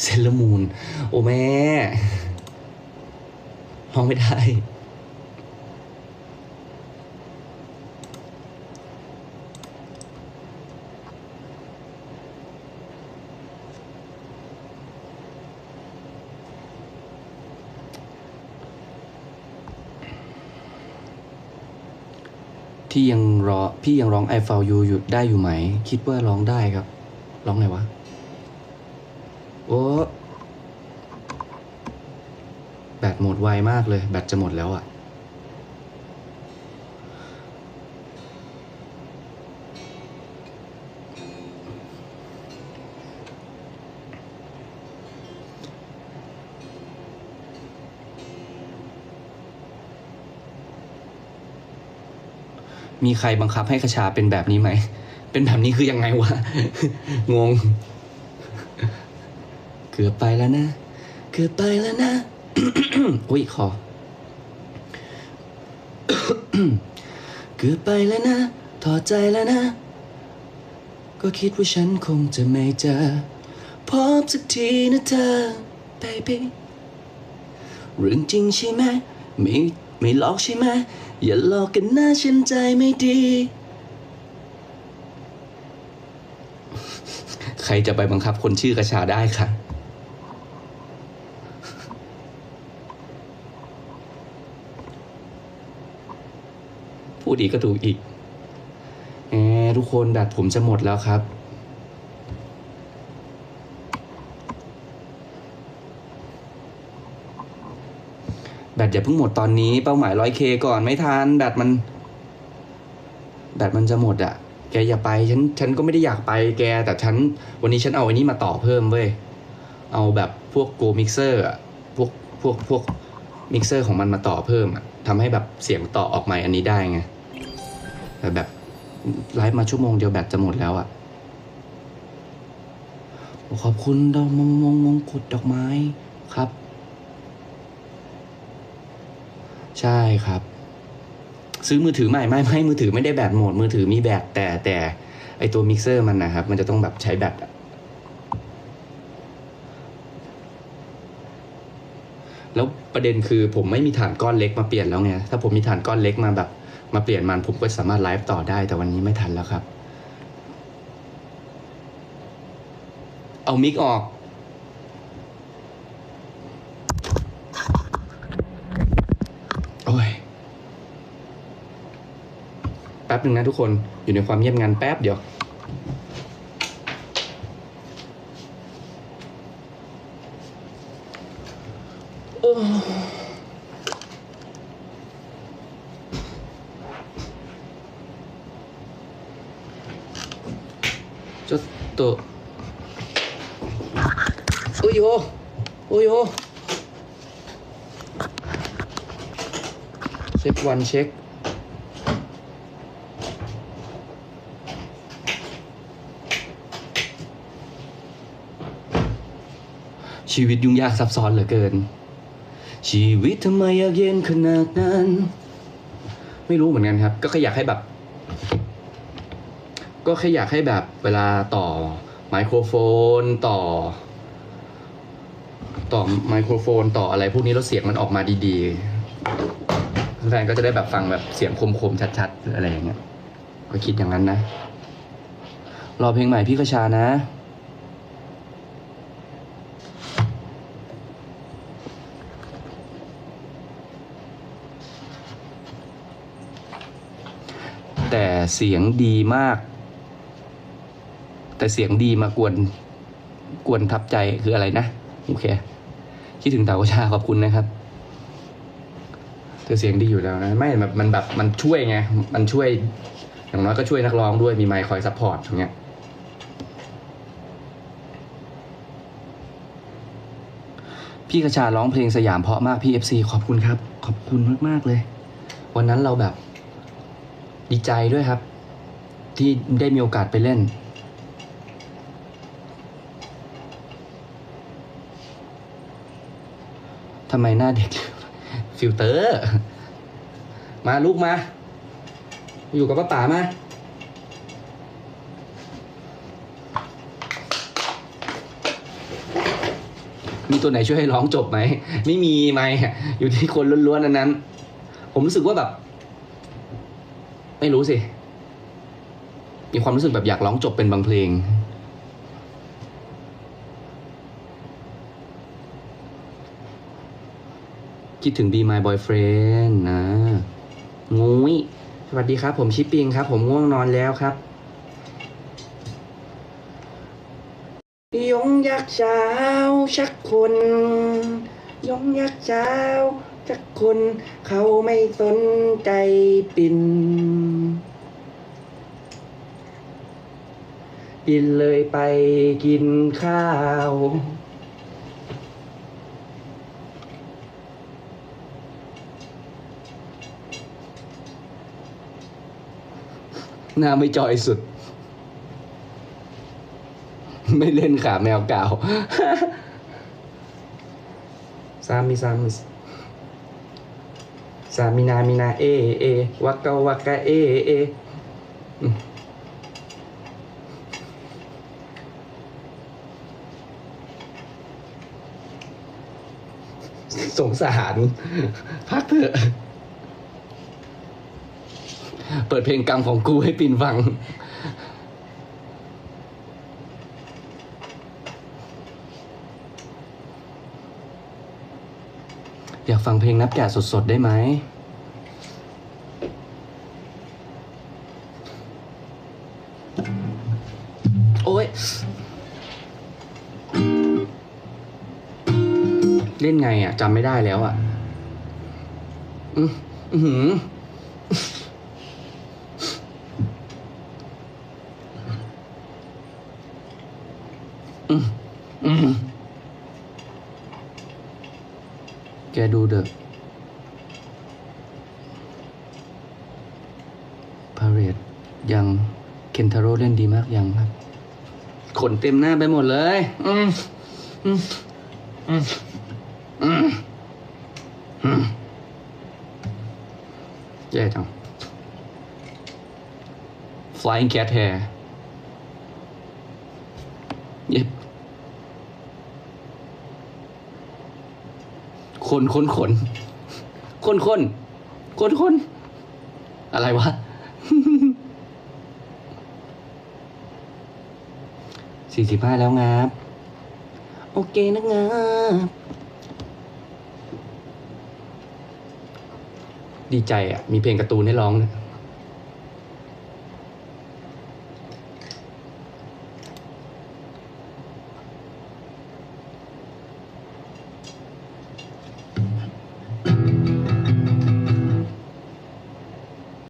เซเลมูนโอ้แม่ร้องไม่ได้ ที่ยังรอพี่ยังร้อง I f o u you อยู่ได้อยู่ไหม คิดว่าร้องได้ครับ ร้องไงวะ โอ้แบตหมดไวมากเลย แบตจะหมดแล้วอะ่ะ มีใครบังคับให้คชาเป็นแบบนี้ไหม เป็นแบบนี้คือยังไงวะ งง เกือบไปแล้วนะ เกือบไปแล้วนะ อุ้ยคอเกือบไปแล้วนะ ถอดใจแล้วนะ ก็คิดว่าฉันคงจะไม่เจอพบสักทีนะเธอ baby เรื่องจริงใช่ไหม ไม่ไม่หลอกใช่ไหม อย่าหลอกกันนะฉันใจไม่ดี ใครจะไปบังคับคนชื่อกระชาได้ค่ะ พูดอีกก็ถูกอีกแหมทุกคนแบตผมจะหมดแล้วครับ แบตอย่าเพิ่งหมดตอนนี้เป้าหมายร้อยเคก่อนไม่ทันแบตมัน แบตมันจะหมดอะแกอย่าไปฉันฉันก็ไม่ได้อยากไปแกแต่ฉัน วันนี้ฉันเอาอันนี้มาต่อเพิ่มเว้ยเอาแบบพวกโกมิกเซอร์อะพวกพวกพวกมิกเซอร์ของมันมาต่อเพิ่มอะทำให้แบบเสียงต่อออกม่อันนี้ได้ไง แต่แบบไลฟ์มาชั่วโมงเดียวแบตจะหมดแล้วอะ่ะขอบคุณดอกมงมงมงกุดดอกไม้ครับ ใช่ครับ ซื้อมือถือใหม่ไม่ไม่มือถือไม่ได้แบตหมดมือถือมีแบตแต่แต่ไอตัวมิกเซอร์มันนะครับ มันจะต้องแบบใช้แบตอะ แล้วประเด็นคือผมไม่มีฐานก้อนเล็กมาเปลี่ยนแล้วไงถ้าผมมีฐานก้อนเล็กมาแบบมาเปลี่ยนมันผมก็สามารถไลฟ์ต่อได้แต่วันนี้ไม่ทันแล้วครับ เอามิกออก โอ้ย แป๊บหนึ่งนะทุกคนอยู่ในความเงียบงันแป๊บเดียว ちょっとおいよおいよเช็ควันเช็ค ชีวิตยุ่งยากซับซ้อนเหลือเกิน ชีวิตทำไมยากเย็นขนาดนั้น ไม่รู้เหมือนกันครับ ก็แค่อยากให้แบบ ก็แค่อยากให้แบบเวลาต่อไมโครโฟนต่อ ต่อไมโครโฟนต่ออะไรพวกนี้แล้วเสียงมันออกมาดีๆแฟนก็จะได้แบบฟังแบบเสียงคมๆชัดๆหรืออะไรอย่างเงี้ยก็คิดอย่างนั้นนะรอเพลงใหม่พี่กระชานะ แต่เสียงดีมาก แต่เสียงดีมากวนกวนทับใจคืออะไรนะโอเคคิดถึงเต๋ากชาขอบคุณนะครับเธอเสียงดีอยู่แล้วนะไม่แบบมันแบบมันช่วยไงมันช่วย อย่างน้อยก็ช่วยนักร้องด้วยมีไมค์คอยซัพพอร์ตอย่างเงี้ยพี่กระชาร้องเพลงสยามเพราะมากพี่เอฟซีขอบคุณครับ ขอบคุณมาก ๆ เลย วันนั้นเราแบบ ดีใจด้วยครับ ที่ได้มีโอกาสไปเล่น ทำไมหน้าเด็ก ฟิลเตอร์ มาลูกมา อยู่กับป้าป๋ามามีตัวไหนช่วยให้ร้องจบไหม ไม่มีไหมอยู่ที่คนล้วนๆอันนั้น ผมรู้สึกว่าแบบ ไม่รู้สิ มีความรู้สึกแบบอยากร้องจบเป็นบางเพลง คิดถึง Be My Boyfriend นะงุ้ยสวัสดีครับ ผมชิปปิงครับ ผมง่วงนอนแล้วครับยงยักษ์เช้าชักคนยงยักษ์เช้าชักคน เขาไม่สนใจปิ่น ปินเลยไปกินข้าว หน้าไม่จอยสุด ไม่เล่นขาแมวเก่าซามิซามิซามินามินาเอเอวักกะวักกะเอเอ สงสารพักเถอะ เปิดเพลงกรรมของกูให้ปินฟัง อยากฟังเพลงนับแกะสดๆได้ไหม ไงอะจำไม่ได้แล้วอะอืมอือหืออืมอืมแกดูเดอะพาเรดยังเคนทาโร่เล่นดีมากยังครับ ขนเต็มหน้าไปหมดเลย อือือืมอืมอืม แย่จัง Flying cat hair เย็บคนคนขนคนคนคนคนอะไรวะ สี่สิบห้าแล้วงับ โอเคนะงับ ดีใจอะมีเพลงการ์ตูนให้ร้องนะ